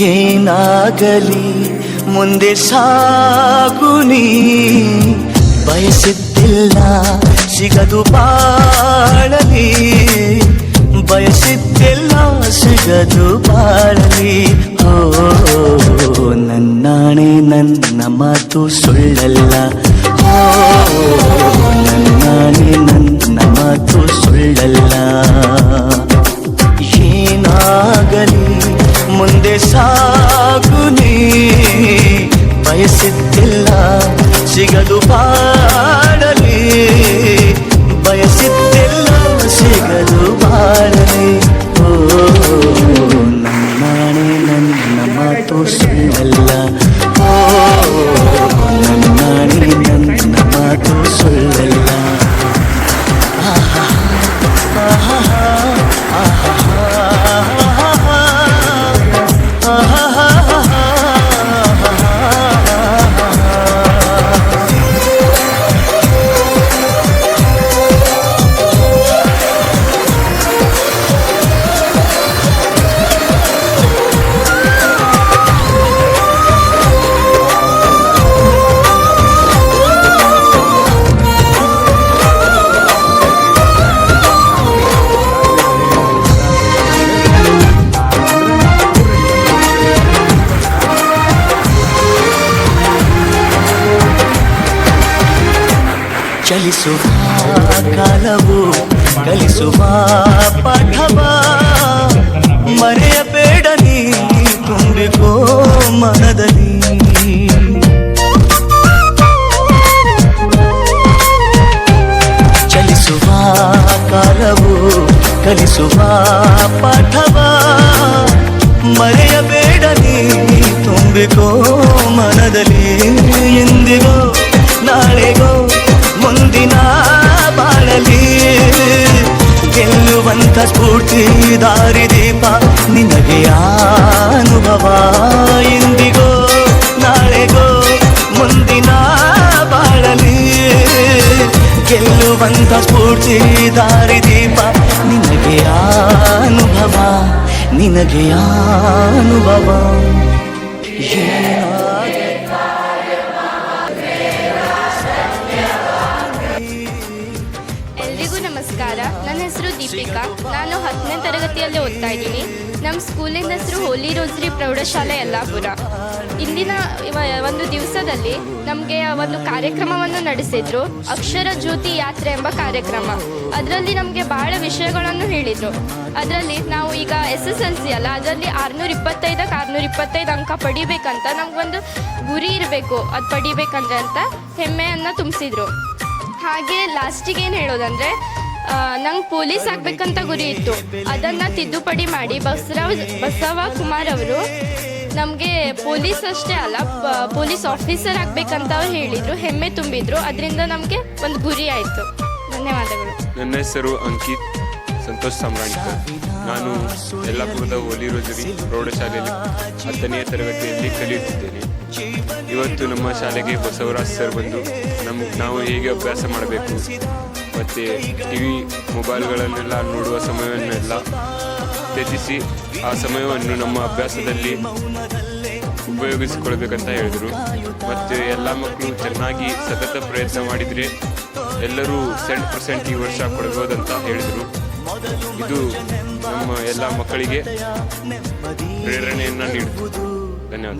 ಏನಾಗಲಿ? ಮುಂದೆ ಸಾಗುನಿ ಬಯಸಿದ್ದಿಲ್ಲ ಸಿಗದು ಬಾಳಲಿ ಬಯಸಿದ್ದಿಲ್ಲ ಸಿಗದು ಬಾಳಲಿ ಓ ನನ್ನಾಣೆ ನನ್ನ ಮಾತು ಸುಳ್ಳಲ್ಲ. ಸಿಗದು ಬಾಳಲಿ ಬಯಸಿದ್ದಿಲ್ಲ ಸಿಗದು ಬಾಳಲಿ ಓ ನನ್ನಾಣೆ ನನ್ನ ಮಾತು ಸುಳ್ಳಲ್ಲ ಓ ನನ್ನಾಣೆ ನನ್ನ ಮಾತು ಸುಳ್ಳಲ್ಲ ಚಲಿಸುವ ಕಾಲವು ಕಲಿಸುವ ಪಾಠವ ಮರೆಯಬೇಡ ನೀ ತುಂಬಿಕೋ ಮನದಲ್ಲಿ ಚಲಿಸುವ ಕಾಲವು ಕಲಿಸುವ ಪಾಠವ ಮರೆಯಬೇಡ ನೀ ತುಂಬಿಕೋ ಮನದಲ್ಲಿ ಎಂದಿಗೋ ನಾಳೆಗೋ ಗೆಲ್ಲುವಂತ ಸ್ಫೂರ್ತಿ ದಾರಿದೀಪ ನಿನಗೆ ಅನುಭವ ಎಂದಿಗೋ, ನಾಳೆಗೋ, ಮುಂದಿನ ಬಾಳಲಿ. ಗೆಲ್ಲುವಂತ ಸ್ಫೂರ್ತಿ ದಾರಿದೀಪ ನಿನಗೆ ಅನುಭವ ನಿನಗೆ ಅನುಭವ. ತರಗತಿಯಲ್ಲಿ ಓದ್ತಾ ಇದ್ದೀನಿ. ನಮ್ಮ ಸ್ಕೂಲಿನ ಹೆಸರು ಹೋಲಿ ರೋಸ್ರಿ ಪ್ರೌಢಶಾಲೆ ಯಲ್ಲಾಪುರ. ಇಂದಿನ ಒಂದು ದಿವಸದಲ್ಲಿ ನಮಗೆ ಒಂದು ಕಾರ್ಯಕ್ರಮವನ್ನು ನಡೆಸಿದ್ರು. ಅಕ್ಷರ ಜ್ಯೋತಿ ಯಾತ್ರೆ ಎಂಬ ಕಾರ್ಯಕ್ರಮ. ಅದರಲ್ಲಿ ನಮಗೆ ಬಹಳ ವಿಷಯಗಳನ್ನು ಹೇಳಿದರು. ಅದರಲ್ಲಿ ನಾವು ಈಗ ಎಸ್ ಎಸ್ ಎಲ್ ಸಿ ಅಲ್ಲ, ಅದರಲ್ಲಿ ಆರ್ನೂರ ಇಪ್ಪತ್ತೈದಕ್ಕೆ ಆರ್ನೂರ ಇಪ್ಪತ್ತೈದು ಅಂಕ ಪಡಿಬೇಕಂತ ನಮಗೊಂದು ಗುರಿ ಇರಬೇಕು. ಅದು ಪಡಿಬೇಕಂದ್ರೆ ಅಂತ ಹೆಮ್ಮೆಯನ್ನು ತುಂಬಿಸಿದ್ರು. ಹಾಗೆ ಲಾಸ್ಟಿಗೆ ಏನು ಹೇಳೋದಂದ್ರೆ ನಂಗೆ ಪೊಲೀಸ್ ಆಗಬೇಕಂತ ಗುರಿ ಇತ್ತು. ಅದನ್ನ ತಿದ್ದುಪಡಿ ಮಾಡಿ ಬಸವರಾವ್ ಬಸವ ಕುಮಾರ್ ಅವರು ನಮಗೆ ಪೊಲೀಸ್ ಅಷ್ಟೇ ಅಲ್ಲ ಪೊಲೀಸ್ ಆಫೀಸರ್ ಆಗಬೇಕಂತ ಅವ್ರು ಹೇಳಿದ್ರು, ಹೆಮ್ಮೆ ತುಂಬಿದ್ರು. ಅದರಿಂದ ನಮಗೆ ಒಂದು ಗುರಿ ಆಯಿತು. ಧನ್ಯವಾದಗಳು. ನನ್ನ ಹೆಸರು ಅಂಕಿತ್ ಸಂತೋಷ್ ಸಾಮ್ರಾಣಿಕರ್. ನಾನು ಯಲ್ಲಾಪುರದ ಹೋಲಿ ರೋಜರಿ ಪ್ರೌಢಶಾಲೆಯಲ್ಲಿ ಹತ್ತನೆಯ ತರಗತಿಯಲ್ಲಿ ಕಲಿಯುತ್ತಿದ್ದೇನೆ. ಇವತ್ತು ನಮ್ಮ ಶಾಲೆಗೆ ಬಸವರಾಜ್ ಸರ್ ಬಂದು ನಮ್ಮ ನಾವು ಹೇಗೆ ಅಭ್ಯಾಸ ಮಾಡಬೇಕು? ಮತ್ತು ಟಿ ವಿ ಮೊಬೈಲ್ಗಳನ್ನೆಲ್ಲ ನೋಡುವ ಸಮಯವನ್ನೆಲ್ಲ ತ್ಯಜಿಸಿ ಆ ಸಮಯವನ್ನು ನಮ್ಮ ಅಭ್ಯಾಸದಲ್ಲಿ ಉಪಯೋಗಿಸಿಕೊಳ್ಬೇಕಂತ ಹೇಳಿದರು. ಮತ್ತು ಎಲ್ಲ ಮಕ್ಕಳು ಚೆನ್ನಾಗಿ ಸತತ ಪ್ರಯತ್ನ ಮಾಡಿದರೆ ಎಲ್ಲರೂ ಸೆಂಟ್ ಪರ್ಸೆಂಟ್ ಈ ವರ್ಷ ಕೊಡಬಹುದಂತ ಹೇಳಿದರು. ಇದು ನಮ್ಮ ಎಲ್ಲ ಮಕ್ಕಳಿಗೆ ಪ್ರೇರಣೆಯನ್ನು ನೀಡಬಹುದು ಧನ್ಯವಾದ.